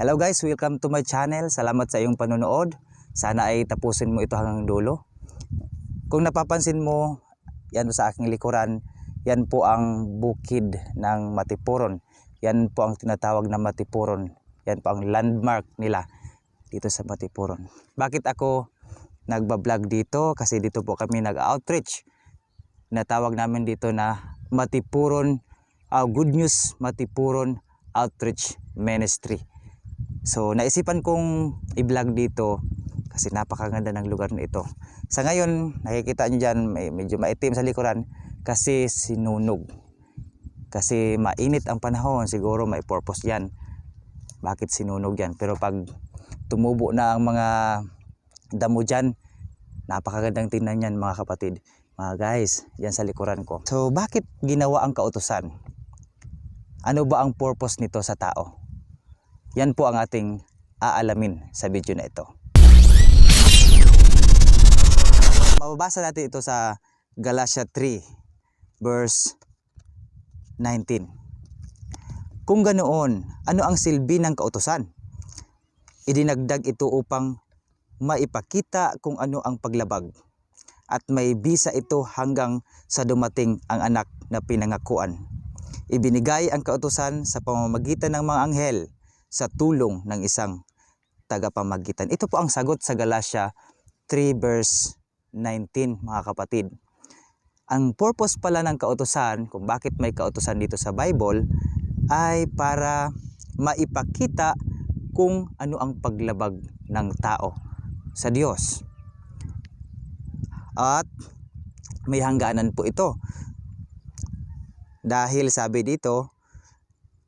Hello guys, welcome to my channel. Salamat sa iyong panonood. Sana ay tapusin mo ito hanggang dulo. Kung napapansin mo, yan sa aking likuran, yan po ang bukid ng Matipuron. Yan po ang tinatawag na Matipuron. Yan po ang landmark nila dito sa Matipuron. Bakit ako nagbablog dito? Kasi dito po kami nag-outreach. Natawag namin dito na Matipuron, ah, Good News Matipuron Outreach Ministry. So naisipan kong i-vlog dito kasi napakaganda ng lugar na ito. Sa ngayon, nakikita nyo dyan, may, medyo maitim sa likuran kasi sinunog. Kasi mainit ang panahon, siguro may purpose yan. Bakit sinunog yan? Pero pag tumubo na ang mga damo dyan, napakagandang tingnan yan mga kapatid. Mga guys, yan sa likuran ko. So bakit ginawa ang kautusan? Ano ba ang purpose nito sa tao? Yan po ang ating aalamin sa video na ito. Mababasa natin ito sa Galatia 3 verse 19. Kung ganoon, ano ang silbi ng kautosan? Idinagdag ito upang maipakita kung ano ang paglabag at may bisa ito hanggang sa dumating ang anak na pinangakuan. Ibinigay ang kautusan sa pamamagitan ng mga anghel sa tulong ng isang tagapamagitan. Ito po ang sagot sa Galatia 3 verse 19 mga kapatid. Ang purpose pala ng kautusan, kung bakit may kautusan dito sa Bible, ay para maipakita kung ano ang paglabag ng tao sa Diyos. At may hangganan po ito. Dahil sabi dito,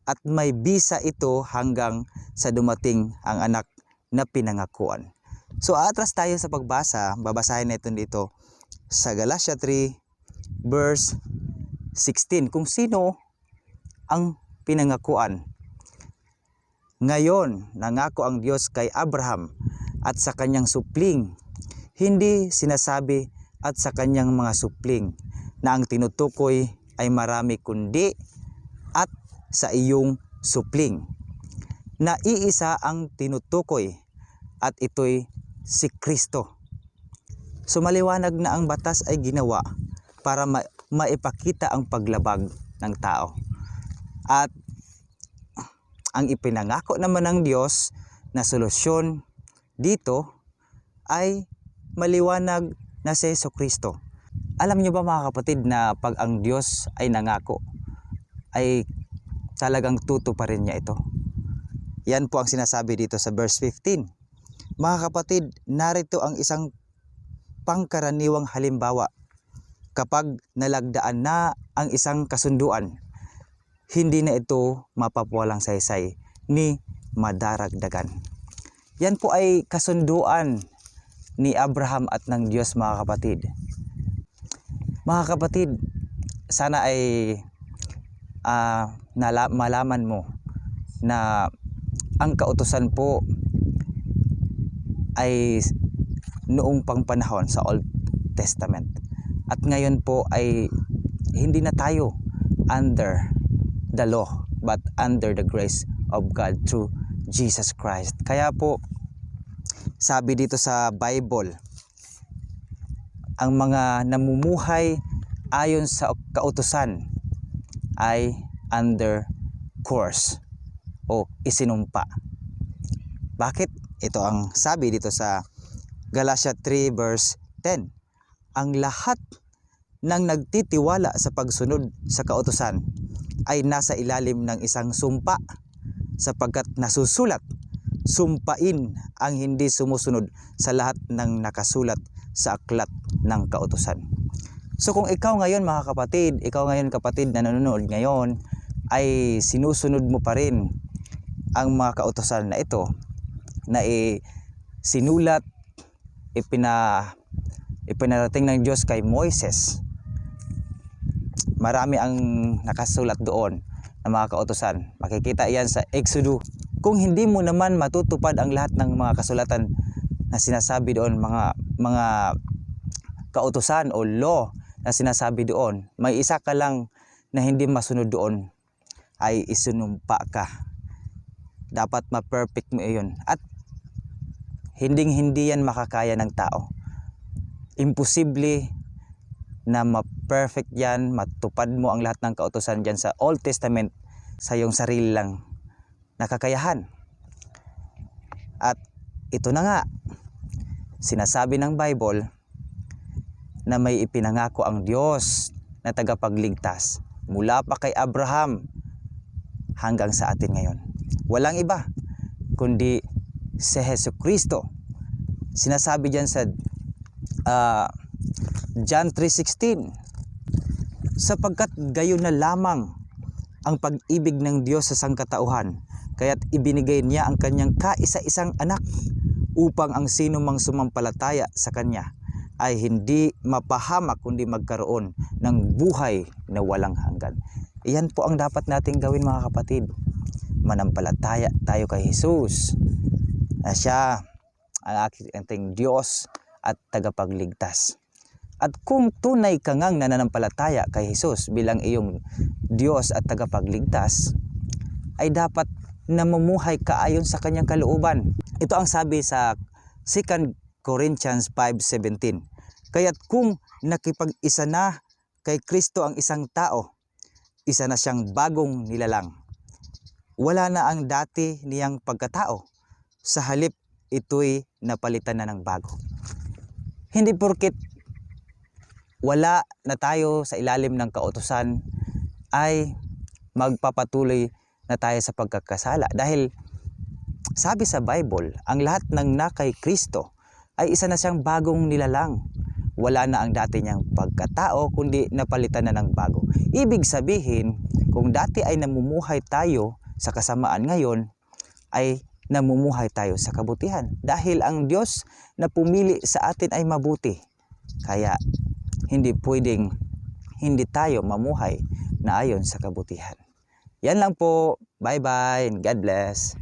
at may bisa ito hanggang sa dumating ang anak na pinangakuan. So atras tayo sa pagbasa, babasahin natin dito sa Galatia 3 verse 16 kung sino ang pinangakuan. Ngayon, nangako ang Diyos kay Abraham at sa kanyang supling, hindi sinasabi at sa kanyang mga supling na ang tinutukoy ay marami kundi sa iyong supling. Na iisa ang tinutukoy at ito'y si Kristo. So maliwanag na ang batas ay ginawa para ma- maipakita ang paglabag ng tao. At ang ipinangako naman ng Diyos na solusyon dito ay maliwanag na si Yeso Kristo. Alam niyo ba mga kapatid na pag ang Diyos ay nangako ay talagang tuto pa rin niya ito. Yan po ang sinasabi dito sa verse 15. Mga kapatid, narito ang isang pangkaraniwang halimbawa. Kapag nalagdaan na ang isang kasunduan, hindi na ito mapapuwalang saysay ni madaragdagan. Yan po ay kasunduan ni Abraham at ng Diyos mga kapatid. Mga kapatid, sana ay ah, nala- malaman mo na ang kautusan po ay noong pang panahon sa Old Testament. At ngayon po ay hindi na tayo under the law but under the grace of God through Jesus Christ. Kaya po sabi dito sa Bible ang mga namumuhay ayon sa kautusan ay under course o isinumpa. Bakit? Ito ang sabi dito sa Galatia 3 verse 10. Ang lahat ng nagtitiwala sa pagsunod sa kautusan ay nasa ilalim ng isang sumpa sapagkat nasusulat sumpain ang hindi sumusunod sa lahat ng nakasulat sa aklat ng kautusan. So kung ikaw ngayon mga kapatid, ikaw ngayon kapatid na nanonood ngayon ay sinusunod mo pa rin ang mga kautosan na ito na i sinulat ipina ipinarating ng Diyos kay Moises. Marami ang nakasulat doon ng mga kautosan. Makikita yan sa Exodus. Kung hindi mo naman matutupad ang lahat ng mga kasulatan na sinasabi doon, mga mga kautosan o law na sinasabi doon, may isa ka lang na hindi masunod doon ay isinumpa ka Dapat ma-perfect mo iyon. At hinding-hindi yan makakaya ng tao. Imposible na ma-perfect yan, matupad mo ang lahat ng kautosan dyan sa Old Testament sa iyong sarili lang nakakayahan. At ito na nga, sinasabi ng Bible na may ipinangako ang Diyos na tagapagligtas mula pa kay Abraham hanggang sa atin ngayon. Walang iba kundi si Heso Kristo. Sinasabi diyan sa ah, John 3.16 sapagkat gayon na lamang ang pag-ibig ng Diyos sa sangkatauhan kaya't ibinigay niya ang kanyang kaisa-isang anak upang ang sino mang sumampalataya sa kanya ay hindi mapahamak kundi magkaroon ng buhay na walang hanggan. Iyan po ang dapat nating gawin mga kapatid. Manampalataya tayo kay Jesus na siya ang ating Diyos at tagapagligtas. At kung tunay ka ngang nananampalataya kay Jesus bilang iyong Diyos at tagapagligtas, ay dapat namumuhay ka ayon sa kanyang kalooban. Ito ang sabi sa 2 Corinthians 5.17. Kaya't kung nakipag-isa na kay Kristo ang isang tao, isa na siyang bagong nilalang. Wala na ang dati niyang pagkatao. Sa halip, ito'y napalitan na ng bago. Hindi porkit wala na tayo sa ilalim ng kautosan ay magpapatuloy na tayo sa pagkakasala. Dahil sabi sa Bible, ang lahat ng nakay Kristo ay isa na siyang bagong nilalang. Wala na ang dati niyang pagkatao, kundi napalitan na ng bago. Ibig sabihin, kung dati ay namumuhay tayo sa kasamaan ngayon, ay namumuhay tayo sa kabutihan. Dahil ang Diyos na pumili sa atin ay mabuti. Kaya hindi pwedeng hindi tayo mamuhay na ayon sa kabutihan. Yan lang po. Bye-bye and God bless.